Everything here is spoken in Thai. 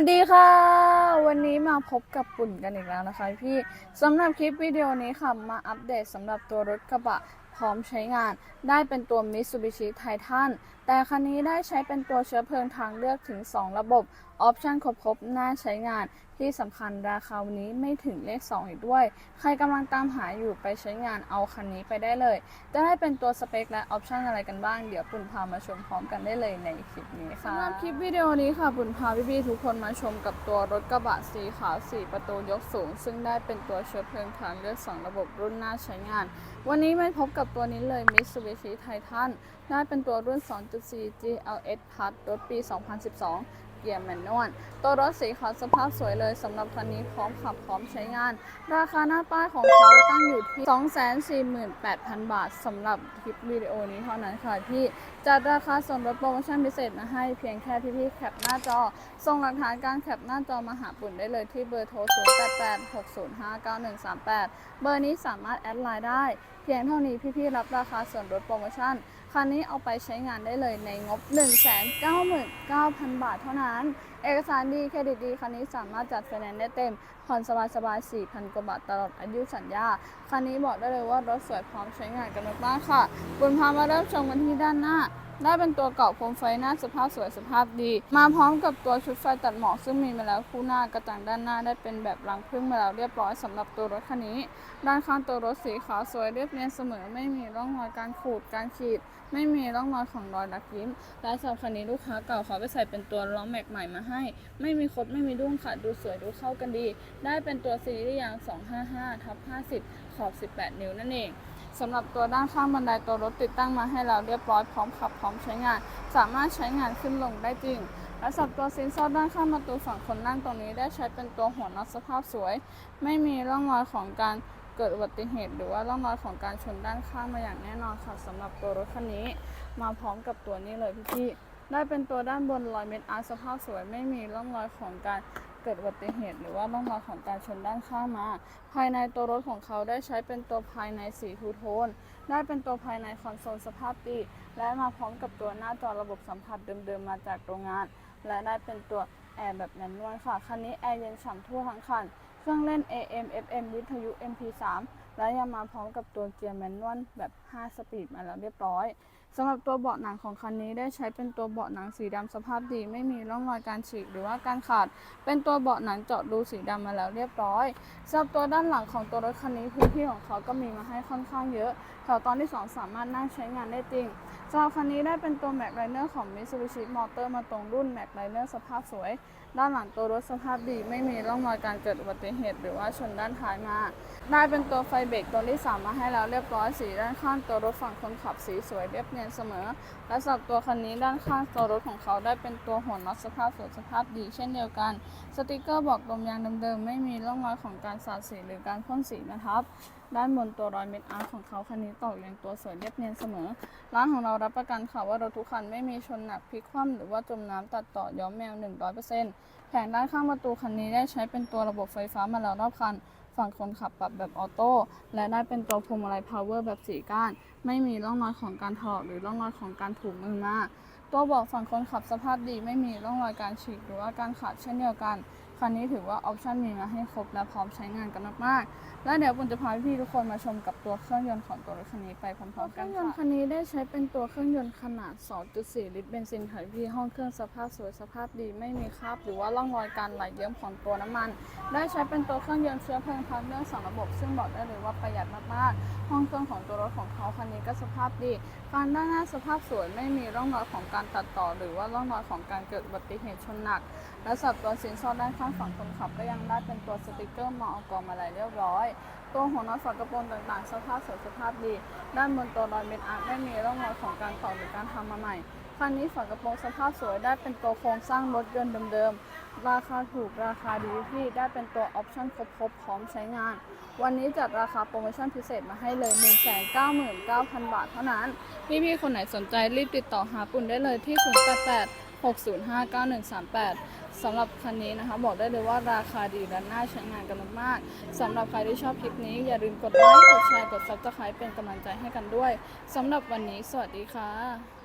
สดีค่ะ วันนี้มาพบกับปุ่นกันอีกแล้วนะคะพี่สำหรับคลิปวิดีโอนี้ค่ะ มาอัปเดตสำหรับตัวรถกระบะพร้อมใช้งาน ได้เป็นตัว Mitsubishi Titan แต่คันนี้ได้ใช้เป็นตัวเชื้อเพลิงทางเลือกถึง 2 ระบบออปชันครบๆ น่าใช้งาน ที่สำคัญราคาวันนี้ไม่ถึงเลข 2 อีกด้วย ใครกำลังตามหาอยู่ไปใช้งานเอาคันนี้ไปได้เลย จะได้เป็นตัวสเปคและออปชันอะไรกันบ้าง เดี๋ยวปุ่นพามาชมพร้อมกันได้เลยในคลิปนี้ค่ะสำหรับคลิปวิดีโอนี้ค่ะปุ่นพาพี่ๆทุกคนมาชมกับตัวรถกระบะสีขาว 4 ประตูยกสูง ซึ่งได้เป็นตัวเชื้อเพลิงทางเลือก 2 ระบบรุ่นน่าใช้งาน วันนี้ไม่พบกับตัวนี้เลย Mitsubishi Titan ได้เป็นตัวรุ่น 2.4 GLS Plus รถปี 2012 เกียร์แมนนวลตัวรถสีขาวสภาพสวยเลยสำหรับคันนี้พร้อมขับพร้อมใช้งาน ราคาหน้าป้ายของเขาตั้งอยู่ที่ 248,000 บาทสำหรับคลิปวิดีโอนี้เท่านั้นค่ะที่จัดราคาส่วนลดโปรโมชั่นพิเศษมาให้เพียงแค่พี่ๆแคปหน้าจอ ส่งหลักฐานการแคปหน้าจอมาหาปุ่นได้เลยที่เบอร์โทร 0886059138 เบอร์นี้สามารถแอดไลน์ได้ เพียงเท่านี้พี่ๆรับราคาส่วนลดโปรโมชั่น คันนี้เอาไปใช้งานได้เลยในงบ 199,000 บาทเท่านั้น เอกสารดีเครดิตดีคันนี้สามารถจัดไฟแนนซ์ได้เต็มผ่อนสบายๆ4,000 กว่าบาทตลอดอายุสัญญา คันนี้บอกได้เลยว่ารถสวยพร้อมใช้งานกันมากๆค่ะบุญพามาเริ่มชมกันที่ด้านหน้า ได้เป็นตัวเก่าโคมไฟหน้าสภาพสวยสภาพดี มาพร้อมกับตัวชุดไฟตัดหมอกซึ่งมีมาแล้วคู่หน้ากระจังด้านหน้าได้เป็นแบบรังพึ่งมาแล้วเรียบร้อยสำหรับตัวรถคันนี้ ด้านข้างตัวรถสีขาวสวยเรียบเนียนเสมอ ไม่มีร่องรอยการขูดการขีด ไม่มีร่องรอยของรอยดักยิ้ม และสำหรับคันนี้ลูกค้าเก่าเขาไปใส่เป็นตัวล้อแม็กใหม่มาให้ ไม่มีคดไม่มีดุ้งค่ะดูสวยดูเข้ากันดี ได้เป็นตัวซีรีส์ยาง 255ทับ50 ขอบ 18 นิ้วนั่นเอง สำหรับตัวด้านข้างบันไดตัวรถติดตั้งมาให้เราเรียบร้อยพร้อมขับพร้อมใช้งาน สามารถใช้งานขึ้นลงได้จริง และสำหรับตัวซินซอดด้านข้างประตูฝั่งคนนั่งตรงนี้ได้ใช้เป็นตัวหัวน็อตสภาพสวย ไม่มีร่องรอยของการเกิดอุบัติเหตุ หรือว่าร่องรอยของการชนด้านข้างมาอย่างแน่นอนค่ะสำหรับตัวรถคันนี้ มาพร้อมกับตัวนี้เลยพี่ๆได้เป็นตัวด้านบนรอยเม็ดอาร์สภาพสวย ไม่มีร่องรอยของการ เกิดอุบัติเหตุ หรือว่าร่องรอยของการชนด้านข้างมา ภายในตัวรถของเขาได้ใช้เป็นตัวภายในสีทูโทน ได้เป็นตัวภายในคอนโซลสภาพดี และมาพร้อมกับตัวหน้าจอระบบสัมผัสเดิมๆมาจากโรงงาน และได้เป็นตัวแอร์แบบแมนนวลค่ะ คันนี้แอร์เย็นฉ่ำทั่วทั้งคัน เครื่องเล่น AM FM วิทยุ MP3 และยังมาพร้อมกับตัวเกียร์แมนนวลแบบ 5 สปีดมาแล้วเรียบร้อย สำหรับตัวเบาะหนังของคันนี้ได้ใช้เป็นตัวเบาะหนังสีดำสภาพดี ไม่มีร่องรอยการฉีกหรือว่าการขาด เป็นตัวเบาะหนังเจาะรูสีดำมาแล้วเรียบร้อยสำหรับตัวด้านหลังของตัวรถคันนี้พื้นที่ของเขาก็มีมาให้ค่อนข้างเยอะแถวตอนที่ 2 สามารถนั่งใช้งานได้จริงสำหรับคันนี้ได้เป็นตัว Mac Liner ของ Mitsubishi Motor มาตรงรุ่น Mac Liner สภาพสวย ด้านหลังตัวรถสภาพดีไม่มีร่องรอยการเกิดอุบัติเหตุ หรือว่าชนด้านท้ายมาได้เป็นตัวไฟเบรกตัวที่สามมาให้แล้วเรียบร้อยสีด้านข้างตัวรถฝั่งคนขับสีสวยเรียบเนียนเสมอ และสำหรับตัวคันนี้ด้านข้างตัวรถของเขาได้เป็นตัวหัวน็อตสภาพสวยสภาพดีเช่นเดียวกัน สติกเกอร์บอกลมยางเดิมๆไม่มีร่องรอยของการสาดสีหรือการพ่นสีนะครับด้านบนตัวรอยเม็ดอาร์ของเขาคันนี้ตอกอย่างตัวสวยเรียบเนียนเสมอ ร้านของเรารับประกันค่ะว่ารถทุกคันไม่มีชนหนักพลิกคว่ำหรือว่าจมน้ำตัดต่อย้อมแมว 100%แผงด้านข้างประตูคันนี้ได้ใช้เป็นตัวระบบไฟฟ้ามาแล้วรอบคัน ฝั่งคนขับปรับแบบออโต้ และได้เป็นตัวพวงมาลัยพาวเวอร์แบบสีก้าน ไม่มีร่องรอยของการถลอกหรือร่องรอยของการถูกมือมาตัวเบอกฝั่งคนขับสภาพดีไม่มีร่องรอยการฉีกหรือว่าการขาดเช่นเดียวกันคันนี้ถือว่าออปชันมีมาให้ครบและพร้อมใช้งานกันมากๆ และเดี๋ยวปุ่นจะพาพี่ทุกคนมาชมกับตัวเครื่องยนต์ของตัวรถคันนี้ไปพร้อมๆกันค่ะเครื่องยนต์คันนี้ได้ใช้เป็นตัวเครื่องยนต์ขนาด 2.4 ลิตรเบนซินค่ะพี่ห้องเครื่องสภาพสวยสภาพดีไม่มีคราบหรือว่าร่องรอยการไหลเยิ้มของตัวน้ำมัน ได้ใช้เป็นตัวเครื่องยนต์เชื้อเพลิงทางเรื่องสองระบบ ซึ่งบอกได้เลยว่าประหยัดมากๆ ห้องเครื่องของตัวรถของเขาคันนี้ก็สภาพดีการด้านหน้าสภาพสวยไม่มีร่องรอยของการตัดต่อ หรือว่าร่องรอยของการเกิดอุบัติเหตุชนหนัก และสับตัวสินสอดด้านข้างฝั่งคนขับก็ยังได้เป็นตัวสติกเกอร์มอกมาลัยเรียบร้อย ตัวหัวน็อตฝากระโปรงต่างๆสภาพสวยสภาพดี ด้านบนตัวรอยเม็ดอาร์คไม่มีร่องรอยของการต่อหรือการทำมาใหม่คันนี้ฝากระโปรงสภาพสวยได้เป็นตัวโครงสร้างรถยนต์เดิมๆ ราคาถูกราคาดีพี่ได้เป็นตัวออปชั่นครบๆพร้อมใช้งาน วันนี้จัดราคาโปรโมชั่นพิเศษมาให้เลย 199,000 บาทเท่านั้น พี่ๆ คนไหนสนใจรีบติดต่อหาปุ่นได้เลยที่ 088 6059138 สำหรับคันนี้นะคะ บอกได้เลยว่าราคาดีและน่าใช้งานกันมากๆสำหรับใครที่ชอบคลิปนี้ อย่าลืมกดไลค์กดแชร์กด Subscribe เป็นกำลังใจให้กันด้วยสำหรับวันนี้ สวัสดีค่ะ